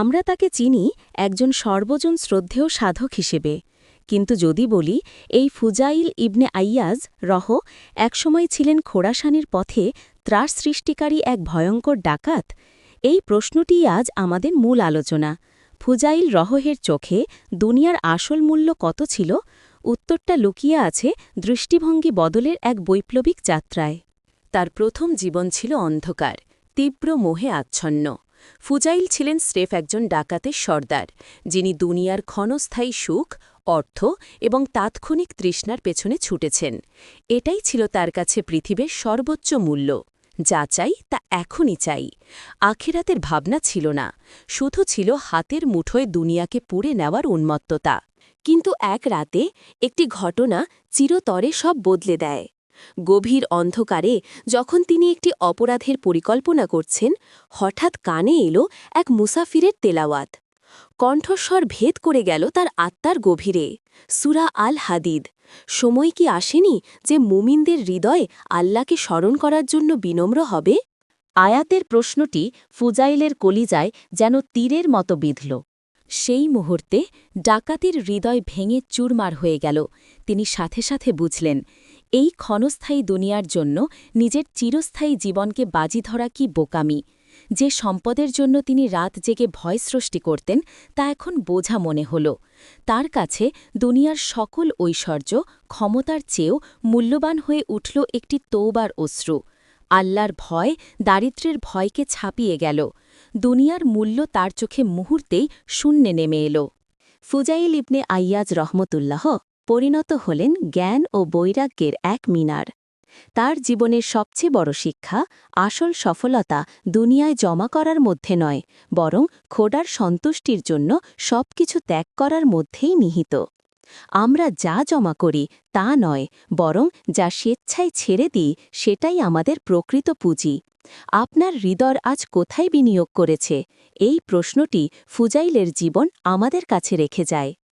আমরা তাকে চিনি একজন সর্বজন শ্রদ্ধেয় সাধক হিসেবে। কিন্তু যদি বলি, এই ফুজাইল ইবনে আইয়াজ রহ একসময় ছিলেন খোরাসানির পথে ত্রাস সৃষ্টিকারী এক ভয়ঙ্কর ডাকাত, এই প্রশ্নটিই আজ আমাদের মূল আলোচনা। ফুজাইল রহের চোখে দুনিয়ার আসল মূল্য কত ছিল? উত্তরটা লুকিয়ে আছে দৃষ্টিভঙ্গি বদলের এক বৈপ্লবিক যাত্রায়। তার প্রথম জীবন ছিল অন্ধকার, তীব্র মোহে আচ্ছন্ন। ফুজাইল ছিলেন স্রেফ একজন ডাকাতের সর্দার, যিনি দুনিয়ার ক্ষণস্থায়ী সুখ, অর্থ এবং তাৎক্ষণিক তৃষ্ণার পেছনে ছুটেছেন। এটাই ছিল তার কাছে পৃথিবীর সর্বোচ্চ মূল্য। যা চাই তা এখনই চাই। আখেরাতের ভাবনা ছিল না। শুধু ছিল হাতের মুঠোয় দুনিয়াকে পুড়ে নেওয়ার উন্মত্ততা। কিন্তু এক রাতে একটি ঘটনা চিরতরে সব বদলে দেয়। গভীর অন্ধকারে যখন তিনি একটি অপরাধের পরিকল্পনা করছেন, হঠাৎ কানে এলো এক মুসাফিরের তেলাওয়াত। কণ্ঠস্বর ভেদ করে গেল তার আত্মার গভীরে। সুরা আল হাদিদ সময় কি আসেনি যে মুমিনদের হৃদয়ে আল্লাহকে স্মরণ করার জন্য বিনম্র হবে? আয়াতের প্রশ্নটি ফুজাইলের কলিজায় যেন তীরের মতো বিঁধল। সেই মুহূর্তে ডাকাতির হৃদয় ভেঙে চুরমার হয়ে গেল। তিনি সাথে সাথে বুঝলেন এই ক্ষণস্থায়ী দুনিয়ার জন্য নিজের চিরস্থায়ী জীবনকে বাজি ধরা কি বোকামি? যে সম্পদের জন্য তিনি রাত জেগে ভয় সৃষ্টি করতেন, তা এখন বোঝা মনে হল। তার কাছে দুনিয়ার সকল ঐশ্বর্য ক্ষমতার চেয়েও মূল্যবান হয়ে উঠল একটি তৌবার অশ্রু। আল্লাহর ভয় দারিদ্র্যের ভয়কে ছাপিয়ে গেল। দুনিয়ার মূল্য তার চোখে মুহূর্তেই শূন্যে নেমে এল। ফুজাইল ইবনে আইয়াজ রহমতুল্লাহ পরিণত হলেন জ্ঞান ও বৈরাগ্যের এক মিনার। তার জীবনের সবচেয়ে বড় শিক্ষা আসল সফলতা দুনিয়ায় জমা করার মধ্যে নয়, বরং খোডার সন্তুষ্টির জন্য সবকিছু ত্যাগ করার মধ্যেই নিহিত। আমরা যা জমা করি তা নয়, বরং যা স্বেচ্ছায় ছেড়ে দিই সেটাই আমাদের প্রকৃত পুঁজি। আপনার হৃদয় আজ কোথায় বিনিয়োগ করেছে? এই প্রশ্নটি ফুজাইলের জীবন আমাদের কাছে রেখে যায়।